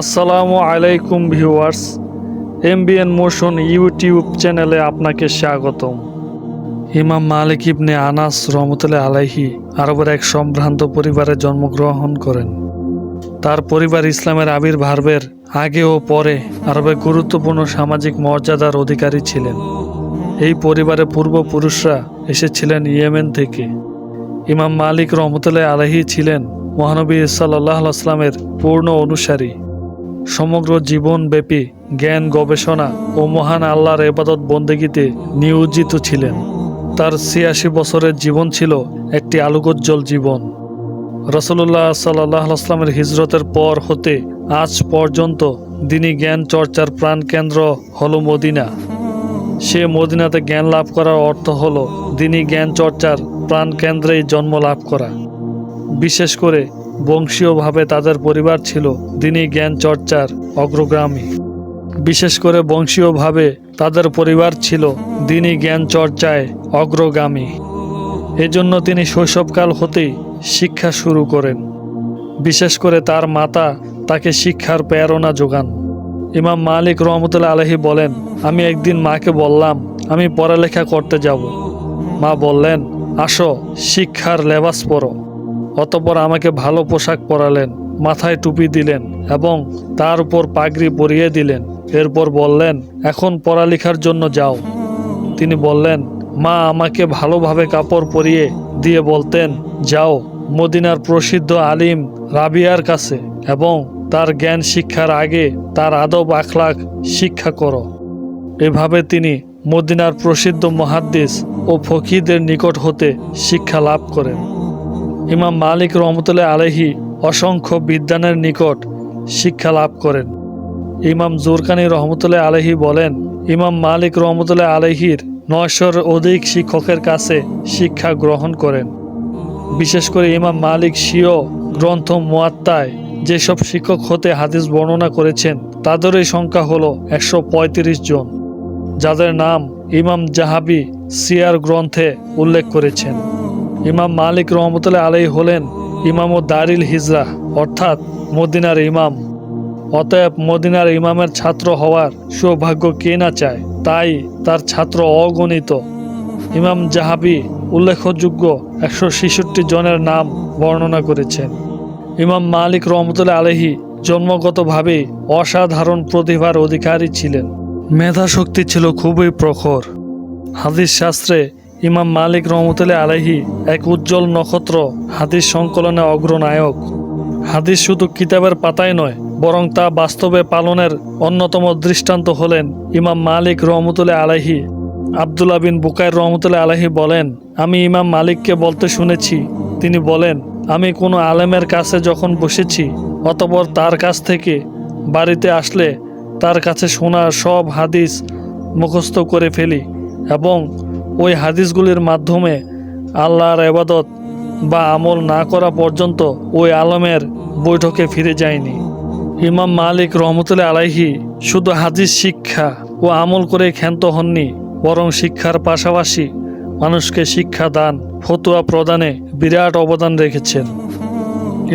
আসসালামু আলাইকুম viewers, MBN motion YouTube চ্যানেলে আপনাকে স্বাগতম। ইমাম মালিক ইবনে আনাস রহমতুল্লাহ আলাইহি আরবের এক সম্ভ্রান্ত পরিবারে জন্মগ্রহণ করেন। তার পরিবার ইসলামের আবির্ভাবের আগে ও পরে আরবে গুরুত্বপূর্ণ সামাজিক মর্যাদার অধিকারী ছিলেন। এই পরিবারের পূর্বপুরুষরা এসেছিলেন ইয়েমেন থেকে। ইমাম মালিক রহমতুল্লাহ আলাহি ছিলেন মহানবী সাল্লাহ আসলামের পূর্ণ অনুসারী। সমগ্র জীবনব্যাপী জ্ঞান, গবেষণা ও মহান আল্লাহর এবাদত বন্দেগীতে নিয়োজিত ছিলেন। তার ছিয়াশি বছরের জীবন ছিল একটি আলোকোজ্জ্বল জীবন। রসুল্লাহ সাল্লাহ আসলামের হিজরতের পর হতে আজ পর্যন্ত দিনী জ্ঞান চর্চার প্রাণকেন্দ্র হল মদিনা। সে মদিনাতে জ্ঞান লাভ করার অর্থ হল দিনী জ্ঞান চর্চার প্রাণকেন্দ্রেই জন্ম লাভ করা। বিশেষ করে বংশীয়ভাবে তাদের পরিবার ছিল দিনী জ্ঞান চর্চার অগ্রগামী। বিশেষ করে বংশীয়ভাবে তাদের পরিবার ছিল দিনী জ্ঞান চর্চায় অগ্রগামী। এজন্য তিনি শৈশবকাল হতেই শিক্ষা শুরু করেন। বিশেষ করে তার মাতা তাকে শিক্ষার প্রেরণা যোগান। ইমাম মালিক রহমতুল্লা আলহী বলেন, আমি একদিন মাকে বললাম, আমি পড়ালেখা করতে যাব। মা বললেন, আসো, শিক্ষার লেবাস পরো অতপর আমাকে ভালো পোশাক পরালেন, মাথায় টুপি দিলেন এবং তার উপর পাগড়ি পরিয়ে দিলেন। এরপর বললেন, এখন পড়ালেখার জন্য যাও। তিনি বললেন, মা আমাকে ভালোভাবে কাপড় পরিয়ে দিয়ে বলতেন, যাও, মদিনার প্রসিদ্ধ আলিম রাবিয়ার কাছে এবং তার জ্ঞান শিক্ষার আগে তার আদব আখলাক শিক্ষা করো। এভাবে তিনি মদিনার প্রসিদ্ধ মহাদ্দিস ও ফকিদের নিকট হতে শিক্ষা লাভ করেন। ইমাম মালিক রহমতুল্লাহ আলহি অসংখ্য বিদ্যানের নিকট শিক্ষা লাভ করেন। ইমাম জোরকানি রহমতুল্লাহ আলহি বলেন, ইমাম মালিক রহমতুল্লাহ আলহির নয়শোর অধিক শিক্ষকের কাছে শিক্ষা গ্রহণ করেন। বিশেষ করে ইমাম মালিক সিও গ্রন্থ মোয়াত্তায় যেসব শিক্ষক হতে হাদিস বর্ণনা করেছেন, তাদেরই সংখ্যা হল একশো পঁয়ত্রিশ জন, যাদের নাম ইমাম জাহাবি সিয়ার গ্রন্থে উল্লেখ করেছেন। ইমাম মালিক রহমতুল্লাহ আলাই হলেন ইমাম ও দারিল হিজরা, অর্থাৎ মদিনার ইমাম। অতএব মদিনার ইমামের ছাত্র হওয়ার সৌভাগ্য কে না চায়, তাই তার ছাত্র অগণিত। ইমাম জাহাবি উল্লেখযোগ্য একশো ছেষট্টি জনের নাম বর্ণনা করেছেন। ইমাম মালিক রহমতুল্লাহ আলহি জন্মগতভাবেই অসাধারণ প্রতিভার অধিকারী ছিলেন। মেধা শক্তি ছিল খুবই প্রখর। হাদিস শাস্ত্রে ইমাম মালিক রহমতুল্লাহ আলহি এক উজ্জ্বল নক্ষত্র, হাদিস সংকলনে অগ্রনায়ক হাদিস শুধু কিতাবের পাতায় নয়, বরং তা বাস্তবে পালনের অন্যতম দৃষ্টান্ত হলেন ইমাম মালিক রহমতুল্লাহ আলাহি আবদুল্লা বিন বুকাইর রহমতুল্লাহ আলাহি বলেন, আমি ইমাম মালিককে বলতে শুনেছি। তিনি বলেন, আমি কোনো আলেমের কাছে যখন বসেছি, অতপর তার কাছ থেকে বাড়িতে আসলে তার কাছে শোনা সব হাদিস মুখস্থ করে ফেলি এবং ওই হাদিসগুলির মাধ্যমে আল্লাহর এবাদত বা আমল না করা পর্যন্ত ওই আলমের বৈঠকে ফিরে যায়নি। ইমাম মালিক রহমতুল্লাহ আলাইহি শুধু হাদিস শিক্ষা ও আমল করে ক্ষান্ত হননি, বরং শিক্ষার পাশাপাশি মানুষকে শিক্ষা দান, ফতুয়া প্রদানে বিরাট অবদান রেখেছেন।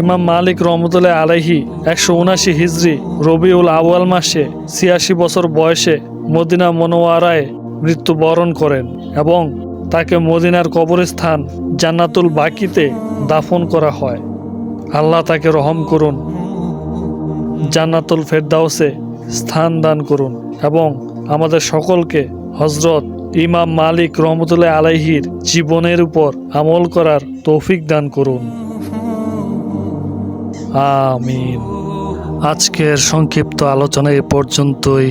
ইমাম মালিক রহমতুল্লাহ আলাইহি একশো উনাশি হিজড়ি রবিউল আউয়াল মাসে ছিয়াশি বছর বয়সে মদিনা মনোয়ারায় মৃত্যুবরণ করেন। এবং তাকে মদিনার কবরস্থান জান্নাতুল বাকিতে দাফন করা হয়। আল্লাহ তাকে রহম করুন, জান্নাতুল ফেরদাউসে স্থান দান করুন এবং আমাদের সকলকে হজরত ইমাম মালিক রহমতুল্লাহ আলাইহির জীবনের উপর আমল করার তৌফিক দান করুন। আমিন। আজকের সংক্ষিপ্ত আলোচনা এ পর্যন্তই।